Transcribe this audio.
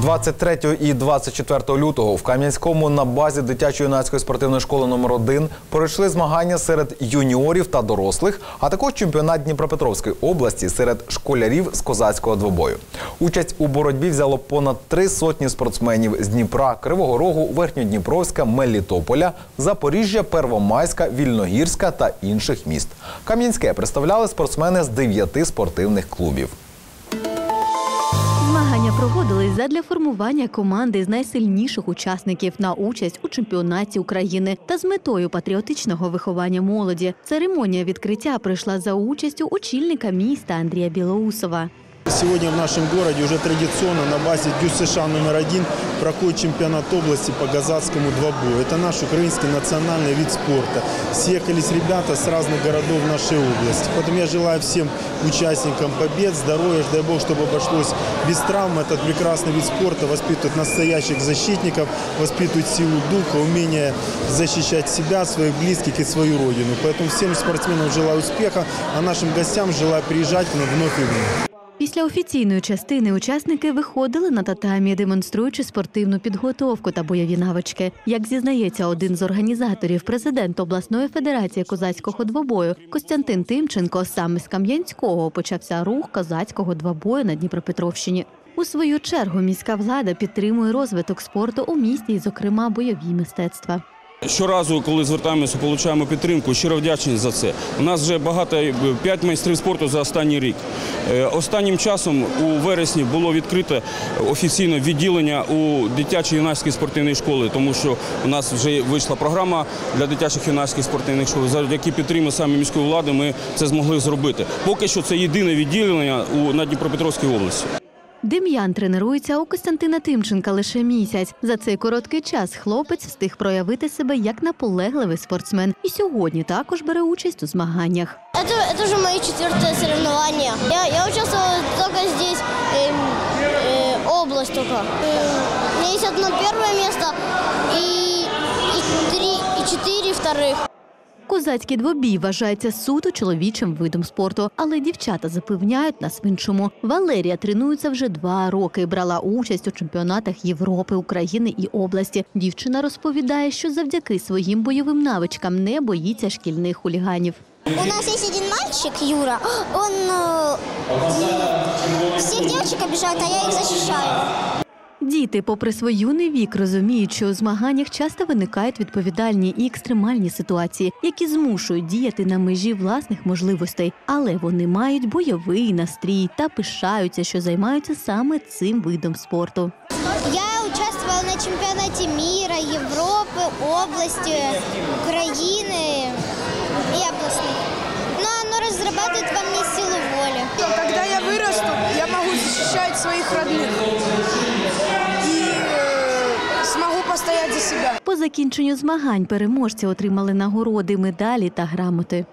23 і 24 лютого в Кам'янському на базі дитячо-юнацької спортивної школи номер 1 пройшли змагання серед юніорів та дорослих, а також чемпіонат Дніпропетровської області серед школярів з козацького двобою. Участь у боротьбі взяло понад три сотні спортсменів з Дніпра, Кривого Рогу, Верхньодніпровська, Мелітополя, Запоріжжя, Первомайська, Вільногірська та інших міст. Кам'янське представляли спортсмени з дев'яти спортивних клубів. Проводились задля формування команди з найсильніших учасників на участь у чемпіонаті України та з метою патріотичного виховання молоді. Церемонія відкриття прийшла за участю очільника міста Андрія Білоусова. Сегодня в нашем городе уже традиционно на базе ДЮСШ номер один проходит чемпионат области по казацкому двобою. Это наш украинский национальный вид спорта. Съехались ребята с разных городов нашей области. Поэтому я желаю всем участникам побед, здоровья, дай бог, чтобы обошлось без травм. Этот прекрасный вид спорта воспитывает настоящих защитников, воспитывает силу духа, умение защищать себя, своих близких и свою родину. Поэтому всем спортсменам желаю успеха, а нашим гостям желаю приезжать к нам вновь и вновь. Після офіційної частини учасники виходили на татамі, демонструючи спортивну підготовку та бойові навички. Як зізнається один з організаторів, президент обласної федерації козацького двобою Костянтин Тимченко, саме з Кам'янського почався рух козацького двобою на Дніпропетровщині. У свою чергу міська влада підтримує розвиток спорту у місті, і, зокрема, бойові мистецтва. Щоразу, коли звертаємося, отримуємо підтримку. Щиро вдячні за це. У нас вже багато п'ять майстрів спорту за останній рік. Е, Останнім часом у вересні було відкрите офіційне відділення у дитячо-юнацькій спортивній школі, тому що у нас вже вийшла програма для дитячих юнацьких спортивних школ. Завдяки підтримки саме міської влади ми це змогли зробити. Поки що це єдине відділення на Дніпропетровській області. Дем'ян тренується у Костянтина Тимченка лише місяць. За цей короткий час хлопець встиг проявити себе як наполегливий спортсмен і сьогодні також бере участь у змаганнях. Это, это уже мои четвертые соревнования. Я, я участвовала только здесь, эм, э, область только. Э, у меня есть одно первое место и, и три, и четыре вторых. Козацький двобій вважається суто чоловічим видом спорту, але дівчата запевняють нас в іншому. Валерія тренується вже два роки. Брала участь у чемпіонатах Європи, України і області. Дівчина розповідає, що завдяки своїм бойовим навичкам не боїться шкільних хуліганів. У нас есть один мальчик, Юра, он э, всех девочек обижает, а я их защищаю. Діти, попри свій юний вік, розуміють, що у змаганнях часто виникають відповідальні і екстремальні ситуації, які змушують діяти на межі власних можливостей, але вони мають бойовий настрій та пишаються, що займаються саме цим видом спорту. Я участвовала на чемпионате мира, Европы, области, Украины и областных. Но оно разрабатывает во мне силу воли. Когда я вырасту, я могу защищать своих постоять за себя. По закінченню змагань переможці отримали нагороди, медалі та грамоти.